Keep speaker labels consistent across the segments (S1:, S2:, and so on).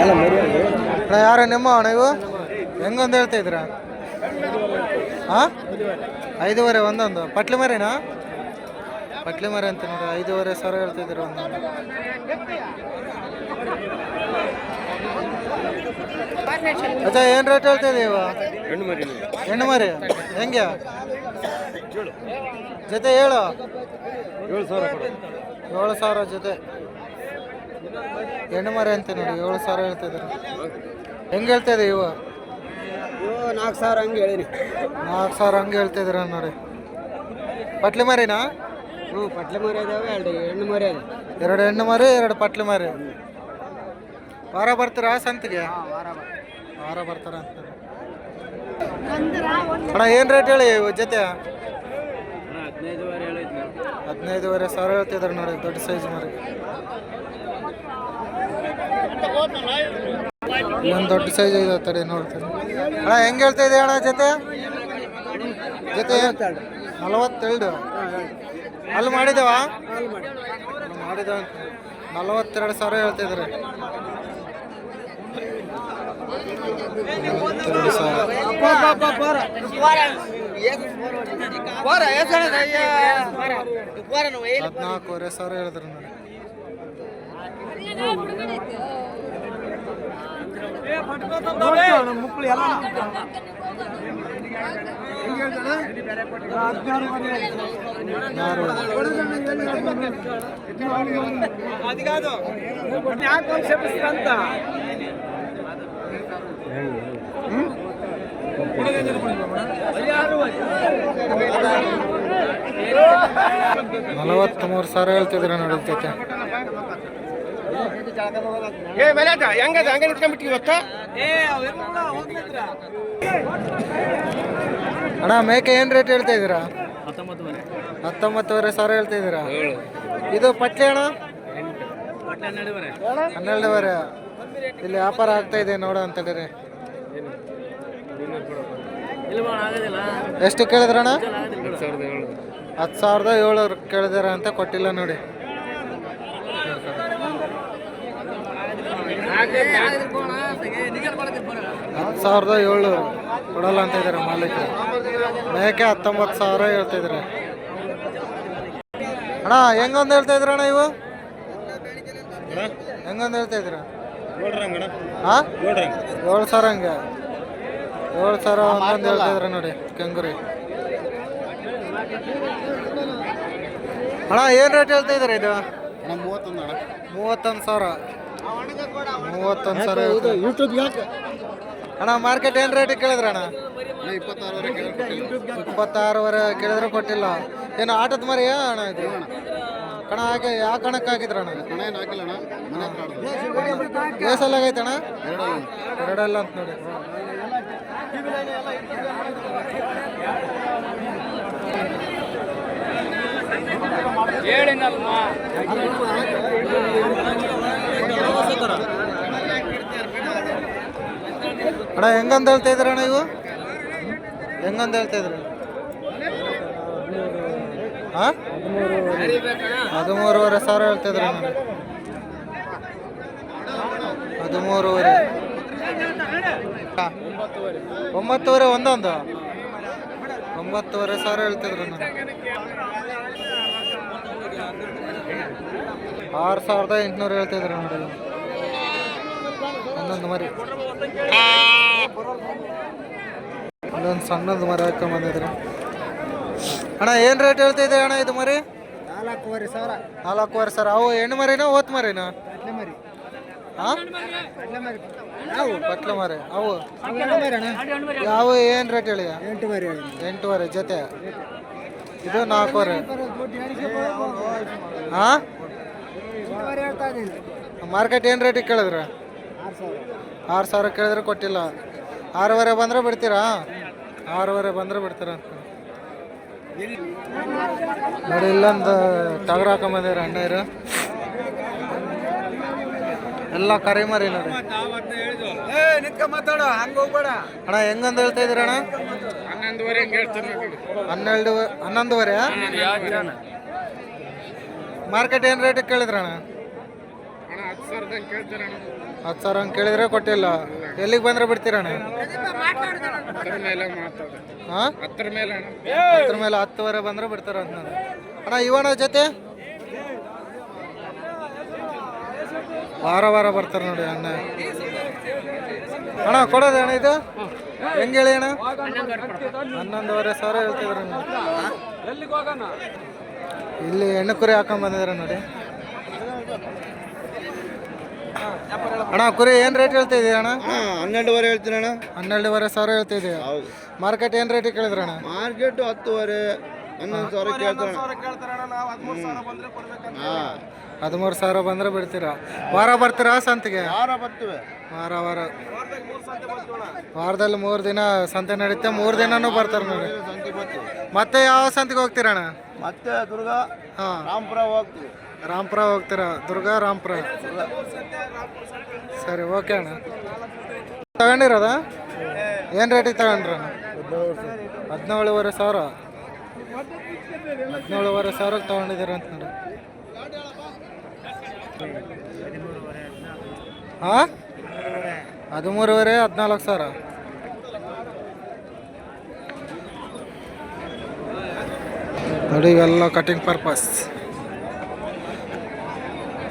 S1: ಅಣ್ಣ ಯಾರ ನಿಮ್ಮ ಅಣ್ಣ ಇವು ಹೆಂಗೊಂದು ಹೇಳ್ತಾ ಇದ್ದೀರಾ ಹಾಂ ಐದೂವರೆ ಒಂದೊಂದು. ಪಟ್ಲಿ ಮರಿನಾ ಪಟ್ಲಿ ಮರಿ ಅಂತ ನೋಡಿ ಐದೂವರೆ ಸಾವಿರ ಹೇಳ್ತಾ ಇದ್ದೀರಾ ಒಂದೊಂದು. ಅಚ್ಚಾ ಏನು ರೇಟ್ ಹೇಳ್ತಾ ಇದೀವ
S2: ಹೆಣ್ಣು ಮರಿ
S1: ಹೆಣ್ಣು ಮರಿ? ಹೆಂಗೆ ಜೊತೆ ಹೇಳು.
S2: ಏಳು ಸಾವಿರ
S1: ಏಳು ಸಾವಿರ ಜೊತೆ. ಹೆಣ್ಣು ಮರಿ ಅಂತ ನೋಡಿ ಏಳು ಸಾವಿರ ಹೇಳ್ತಿದ್ರು ಹೆಂಗೆ ಹೇಳ್ತಾ ಇದೆ ಇವ?
S2: ನಾಲ್ಕು ಸಾವಿರ ಹಂಗೆ ಹೇಳಿ
S1: ನಾಲ್ಕು ಸಾವಿರ ಹಂಗೆ ಹೇಳ್ತಿದ್ರ ನೋಡಿ. ಪಟ್ಲಿ ಮರಿನಾ?
S2: ಹ್ಞೂ ಪಟ್ಲಿ ಮರಿ ಇದಾವೆ ಎರಡು ಹೆಣ್ಣು ಮರಿ ಅದ
S1: ಎರಡು ಹೆಣ್ಣು ಮರಿ ಎರಡು ಪಟ್ಲಿ ಮರಿ. ವಾರ ಬರ್ತೀರಾ ಸಂತಿಗೆ? ವಾರ ಬರ್ತಾರ ಅಂತ. ಅಣ್ಣ ಏನು ರೇಟ್ ಹೇಳಿ ಇವು ಜೊತೆ?
S2: ಹದಿನೈದುವರೆ ಹೇಳಿದ್ನ
S1: ಹದಿನೈದುವರೆ ಸಾವಿರ ಹೇಳ್ತಿದ್ರು ನೋಡಿ ದೊಡ್ಡ ಸೈಜ್ ಮರಿ. ಒಂದು ದೊಡ್ಡ ಸೈಜ್ ಇದೆ ತಡೆ ನೋಡ್ತೀನಿ ಅಣ್ಣ ಹೆಂಗೆ ಹೇಳ್ತಾ ಇದೆ ಅಣ್ಣ ಜೊತೆ ಜೊತೆ ನಲವತ್ತೆರಡು ಅಲ್ಲಿ ಮಾಡಿದವ ಅಂತ ನಲವತ್ತೆರಡು ಸಾವಿರ ನಲವತ್ತೆರಡು ಸಾವಿರ ಹದಿನಾಲ್ಕೂವರೆ ಸಾವಿರ ಹೇಳಿದ್ರು ಯಾರು ನಲವತ್ತ್ಮೂರು ಸಾವಿರ ಹೇಳ್ತಿದ್ರೆ ನೋಡಿ ಜೊತೆ
S2: ಏ ಮೇಲೆ ಹೆಂಗದ? ಹಂಗೆ ನಿಂತ್ಕೊಂಡ್ಬಿಟ್ಟು ಇವತ್ತ?
S1: ಅಣ್ಣ ಮೇಕೆ ಏನು ರೇಟ್ ಹೇಳ್ತಾ ಇದ್ದೀರಾ?
S2: ಹತ್ತೊಂಬತ್ತುವರೆ.
S1: ಸಾವಿರ ಹೇಳ್ತಾ ಇದ್ದೀರಾ? ಇದು ಪಟ್ಲಿ ಅಣ್ಣ?
S2: ಹನ್ನೆರಡುವರೆ.
S1: ಇಲ್ಲಿ ವ್ಯಾಪಾರ ಆಗ್ತಾ ಇದೆ ನೋಡು ಅಂತ ಹೇಳಿರಿ ಎಷ್ಟು ಕೇಳಿದ್ರಣ್ಣ? ಹತ್ತು ಸಾವಿರದ ಏಳು ಕೇಳಿದಾರ ಅಂತ ಕೊಟ್ಟಿಲ್ಲ ನೋಡಿ. ಹತ್ತು ಸಾವಿರದ ಏಳು ಕೊಡಲ್ಲ ಅಂತ ಇದ್ದಾರೆ ಮಾಲೀಕ ಮೇಕೆ ಹತ್ತೊಂಬತ್ತು ಸಾವಿರ ಹೇಳ್ತಾ ಇದ್ದಾರೆ. ಅಣ್ಣ ಹೆಂಗೊಂದು ಹೇಳ್ತಾ ಇದ್ರ ಅಣ್ಣ ಇವು? ಹೆಂಗೊಂದು ಹೇಳ್ತಾ ಇದ್ರ ಹಾಂ ಏಳು ಸಾವಿರ ಹಂಗೆ. ಏಳು ಸಾವಿರ ಒಂದೊಂದು ಹೇಳ್ತಾ ಇದ್ರ ನೋಡಿ ಕೆಂಗುರಿ. ಅಣ್ಣ ಏನು ರೇಟ್ ಹೇಳ್ತಾ ಇದ್ದಾರೆ ಇದು?
S2: ಮೂವತ್ತೊಂದು
S1: ಸಾವಿರ. ಮೂವತ್ತೊಂದು ಸಾವಿರ
S2: ಯೂಟ್ಯೂಬ್ ಹಾಕ
S1: ಅಣ್ಣ ಮಾರ್ಕೆಟ್ ಏನು ರೇಟಿಗೆ ಕೇಳಿದ್ರ ಅಣ್ಣ?
S2: ಇಪ್ಪತ್ತಾರವರೆ
S1: ಇಪ್ಪತ್ತಾರುವರೆ ಕೇಳಿದ್ರೆ ಕೊಟ್ಟಿಲ್ಲ. ಏನು ಆಟದ ಮರಿಯಾ ಅಣ್ಣ ಇದು? ಕಣ ಹಾಕಿ ಯಾವ ಕಣಕ್ಕೆ ಹಾಕಿದ್ರ ಅಣ್ಣ? ಬೇಸಲ್ಲ ಆಗೈತೆ ಅಣ್ಣ?
S2: ಎರಡಲ್ಲ
S1: ಎರಡಲ್ಲ ಅಂತ ನೋಡಿ. ಅಣ್ಣ, ಹೆಂಗಂತ ಹೇಳ್ತಾ ಇದ್ರ ಅಣ್ಣ ಇವು? ಹೆಂಗಂತ ಹೇಳ್ತಾ ಇದ್ರಿ ಹಾಂ ಹದಿಮೂರುವರೆ ಸಾವಿರ ಹೇಳ್ತಾ ಇದ್ರಿ ಹದಿಮೂರುವರೆ. ಒಂಬತ್ತುವರೆ ಒಂದೊಂದು? ಒಂಬತ್ತುವರೆ ಸಾವಿರ ಹೇಳ್ತಿದ್ರು ನಾನು ಆರು ಸಾವಿರದ ಎಂಟುನೂರು ಹೇಳ್ತಿದ್ರು ನೋಡಿ. ಒಂದೊಂದು ಮರಿ. ಅಲ್ಲೊಂದು ಸಣ್ಣದ ಮರ ಹಾಕೊಂಡ್ ಬಂದಿದ್ರು. ಅಣ್ಣ ಏನು ರೇಟ್ ಹೇಳ್ತಿದ್ದೆ ಅಣ್ಣ ಇದು ಮರಿ?
S2: ನಾಲ್ಕೂವರೆ ಸಾವಿರ.
S1: ನಾಲ್ಕೂವರೆ ಸಾವಿರ. ಅವು ಹೆಣ್ಣು ಮರಿನಾ ಓತ್ ಮರಿನಾ?
S2: ಮರಿ.
S1: ಹಾಂ
S2: ಕಟ್ಲೆ ಮರಿ.
S1: ಅವು
S2: ಮರಿ.
S1: ಅವು? ಏನು ರೇಟ್ ಹೇಳಿ
S2: ಎಂಟು ಮರಿ
S1: ಎಂಟೂವರೆ ಜೊತೆ. ಇದು ನಾಲ್ಕೂವರೆ. ಹಾಂ ಮಾರ್ಕೆಟ್ ಏನು ರೇಟಿಗೆ ಕೇಳಿದ್ರ?
S2: ಆರು ಸಾವಿರ
S1: ಕೇಳಿದ್ರೆ ಕೊಟ್ಟಿಲ್ಲ. ಆರೂವರೆ ಬಂದರೆ ಬಿಡ್ತೀರಾ? ಆರೂವರೆ ಬಂದ್ರೆ ಬಿಡ್ತೀರಾ ಅಂತ. ನೋಡಿ ಇಲ್ಲೊಂದು ಟಗರ್ ಹಾಕೊಂಬಂದಿರ ಅಣ್ಣಯ್ಯರು ಎಲ್ಲ ಕರಿ ಮರಿ ನೋಡಿ.
S2: ನಿಂತ್ಕ ಮಾತಾಡ ಹಂಗೆ ಹೋಗ್ಬೇಡ.
S1: ಅಣ್ಣ ಹೆಂಗಂತ ಹೇಳ್ತಾ ಇದ್ದೀರ ಅಣ್ಣ? ಹನ್ನೆರಡು ಹನ್ನೊಂದುವರೆ? ಮಾರ್ಕೆಟ್ ಏನು ರೇಟಿಗೆ ಕೇಳಿದ್ರಣ್ಣ?
S2: ಅಣ್ಣ ಅಣ್ಣ.
S1: ಹತ್ತು ಸಾವಿರ ಹಂಗೆ ಕೇಳಿದ್ರೆ ಕೊಟ್ಟಿಲ್ಲ. ಎಲ್ಲಿಗೆ ಬಂದ್ರೆ ಬಿಡ್ತೀರಣ್ಣ ಹಾಂ
S2: ಹತ್ತರ ಮೇಲೆ
S1: ಮೇಲೆ ಹತ್ತುವರೆ ಬಂದ್ರೆ ಬಿಡ್ತಾರ ಅಣ್ಣ ಇವಣ್ಣ ಜೊತೆ? ವಾರ ವಾರ ಬರ್ತಾರೆ ನೋಡಿ ಅಣ್ಣ. ಅಣ್ಣ, ಕೊಡೋದು ಅಣ್ಣ ಇದು? ಹೆಂಗೆ ಹೇಳಿ ಅಣ್ಣ? ಹನ್ನೊಂದುವರೆ ಸಾವಿರ ಹೇಳ್ತಿದ್ರ ಇಲ್ಲಿ ಹೆಣ್ಣು ಕುರಿ ಹಾಕೊಂಡ್ ಬಂದಿದ್ರ ನೋಡಿ. ಅಣ್ಣ ಕುರಿ ಏನು ರೇಟ್ ಹೇಳ್ತಾ ಇದೀಯ ಅಣ್ಣ?
S3: ಹನ್ನೆರಡುವರೆ ಹೇಳ್ತೀನಿ ಅಣ್ಣ.
S1: ಹನ್ನೆರಡುವರೆ ಸಾವಿರ ಹೇಳ್ತಾ ಇದೀಯ.
S3: ಹೌದು.
S1: ಮಾರ್ಕೆಟ್ ಏನು ರೇಟ್ ಕೇಳಿದ್ರ ಅಣ್ಣ?
S3: ಮಾರ್ಕೆಟ್ ಹತ್ತುವರೆ ಹನ್ನೊಂದು ಸಾವಿರ ಕೇಳ್ತಾರೆ ಹಾಂ.
S1: ಹದಿಮೂರು ಸಾವಿರ ಬಂದ್ರೆ ಬಿಡ್ತೀರಾ? ವಾರ ಬರ್ತೀರಾ ಸಂತಿಗೆ?
S3: ವಾರ ಬರ್ತೀವಿ.
S1: ವಾರ ವಾರ. ವಾರದಲ್ಲಿ ಮೂರು ದಿನ ಸಂತೆ ನಡೀತೆ ಮೂರು ದಿನನೂ ಬರ್ತಾರೆ ನೋಡಿ. ಮತ್ತೆ ಯಾವ ಸಂತೆಗೆ ಹೋಗ್ತೀರಣ್ಣ
S3: ಮತ್ತೆ ದುರ್ಗಾ
S1: ಹಾಂ.
S3: ರಾಮಪುರ ಹೋಗ್ತೀವಿ.
S1: ರಾಮ್ಪುರ ಹೋಗ್ತೀರಾ? ದುರ್ಗಾ ರಾಮ್ಪುರ? ಸರಿ, ಓಕೆ ಅಣ್ಣ. ತಗೊಂಡಿರೋದ? ಏನು ರೇಟಿಗೆ ತಗೊಂಡ್ರಣ್ಣ ಹದಿನೇಳುವರೆ ಸಾವಿರ? ಹದಿನೇಳುವರೆ ಸಾವಿರಕ್ಕೆ ತಗೊಂಡಿದ್ದೀರ ಅಂತ ನೋಡಿ. ಹಾಂ? ಹದಿಮೂರುವರೆ, ಹದಿನಾಲ್ಕು ಸಾವಿರ? ನೋಡಿ, ಇವೆಲ್ಲ ಕಟಿಂಗ್ ಪರ್ಪಸ್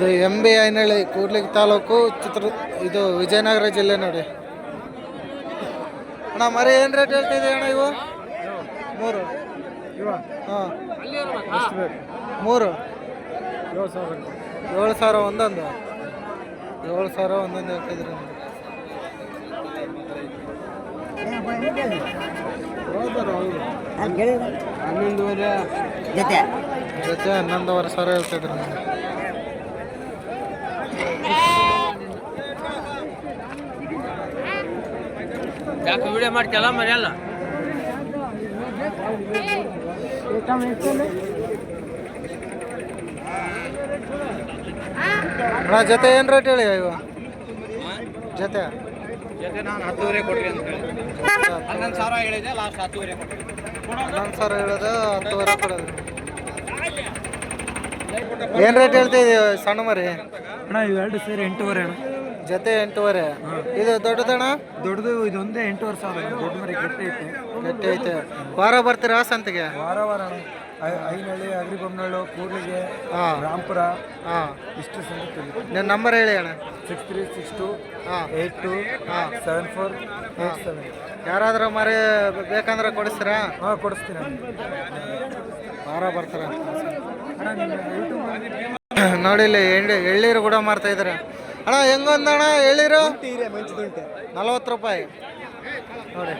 S1: ಇದು ಎಂ ಬಿ ಐನಹಳ್ಳಿ ಕೂಡ್ಲಿಗಿ ತಾಲೂಕು ಚಿತ್ರ ಇದು ವಿಜಯನಗರ ಜಿಲ್ಲೆ ನೋಡಿ. ಅಣ್ಣ ಮರಿ ಏನು ರೇಟ್ ಹೇಳ್ತಿದೆ ಅಣ್ಣ ಇವು? ಮೂರು. ಹಾಂ. ಮೂರು. ಏಳು ಸಾವಿರ ಒಂದೊಂದು? ಏಳು ಸಾವಿರ ಒಂದೊಂದು ಹೇಳ್ತಿದ್ರಿ
S2: ಹನ್ನೊಂದುವರೆ.
S1: ಜೊತೆ? ಹನ್ನೊಂದುವರೆ ಸಾವಿರ ಹೇಳ್ತಿದ್ರಿ
S2: ಯಾಕೆ ವಿಡಿಯೋ ಮಾಡ್ತಿಲ್ಲ ಮರೆಯಲ್ಲ
S1: ಅಣ್ಣ ಜೊತೆ ಏನು ರೇಟ್ ಹೇಳಿ ಇವ ಜೊತೆ?
S2: ಜೊತೆ ನಾನು ಹತ್ತುವರೆ ಕೊಡ್ರಿ ಅಂತ ಹೇಳಿ. ಹನ್ನೊಂದು ಸಾವಿರ ಹೇಳಿದೆ ಲಾಸ್ಟ್ ಹತ್ತುವರೆ ಕೊಡ್ರಿ
S1: ಹನ್ನೊಂದು ಸಾವಿರ ಹೇಳೋದು ಹತ್ತುವರೆ ಕೊಡೋದು. ಏನು ರೇಟ್ ಹೇಳ್ತಿದ್ದೀವಿ ಸಣ್ಣ ಮರಿ
S2: ಅಣ್ಣ ಇವೆರಡು ಸೇರಿ ಎಂಟೂವರೆ ಅಣ್ಣ.
S1: ಜೊತೆ ಎಂಟೂವರೆ. ಇದು ದೊಡ್ಡದಣ್ಣ?
S2: ದೊಡ್ಡದು ಇದೊಂದೇ ಎಂಟೂವರೆ ಸಾವಿರ. ದೊಡ್ಡ ಮರಿ ಗಟ್ಟಿ ಐತೆ.
S1: ಗಟ್ಟಿ ಐತೆ. ವಾರ ಬರ್ತೀರಾ ಸಂತೆಗೆ?
S2: ವಾರ ವಾರ. ಐನಹಳ್ಳಿ ಅಗ್ರಿಬೊಮ್ಮನಳ್ಳು
S1: ಕೂರ್ಲಿಗೆ
S2: ರಾಂಪುರ
S1: ಹಾಂ.
S2: ಇಷ್ಟು ಸಂಗತಿ
S1: ನನ್ನ ನಂಬರ್ ಹೇಳಿ ಅಣ್ಣ.
S2: ಸಿಕ್ಸ್ ತ್ರೀ ಸಿಕ್ಸ್ ಟು
S1: ಹಾಂ.
S2: ಏಯ್ಟ್ ಟು
S1: ಹಾಂ.
S2: Seven four eight seven.
S1: ಯಾರಾದರೂ ಮರಿ ಬೇಕಂದ್ರೆ ಕೊಡಿಸ್ತೀರಾ?
S2: ಹಾಂ ಕೊಡಿಸ್ತೀನಿ
S1: ವಾರ ಬರ್ತಾರ
S2: ಅಣ್ಣ ನಿಮ್ಮ ಯೂಟ್ಯೂಬ್
S1: ನೋಡಿ ಇಲ್ಲಿ ಎಳ್ಳಿ ಎಳ್ಳೀರು ಕೂಡ ಮಾರ್ತಾ ಇದ್ದಾರೆ. ಅಣ್ಣ ಹೆಂಗೊಂದಣ್ಣ
S2: ಹೇಳಿರು?
S1: ನಲ್ವತ್ತು ರೂಪಾಯಿ. ನೋಡಿ.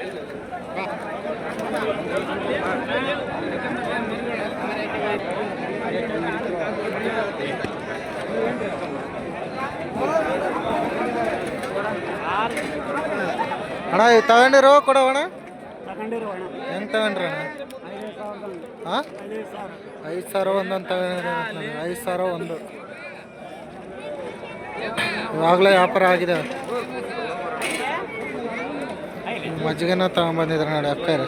S1: ಅಣ್ಣ ಇದು ತಗೊಂಡಿರೋ ಕೊಡೋಣ ಹೆಂಗೆ ತಗೊಂಡ್ರಿ ಅಣ್ಣ? ಹಾಂ ಐದು ಸಾವಿರ ಒಂದೊಂದು ತಗೊಂಡಿರೋ ಐದು ಸಾವಿರ ಒಂದು. ಇವಾಗಲೇ ವ್ಯಾಪಾರ ಆಗಿದೆ. ಮಜ್ಜಿಗೆನ ತಗೊಂಬಂದಿದ್ರು ನೋಡಿ ಅಕ್ಕರು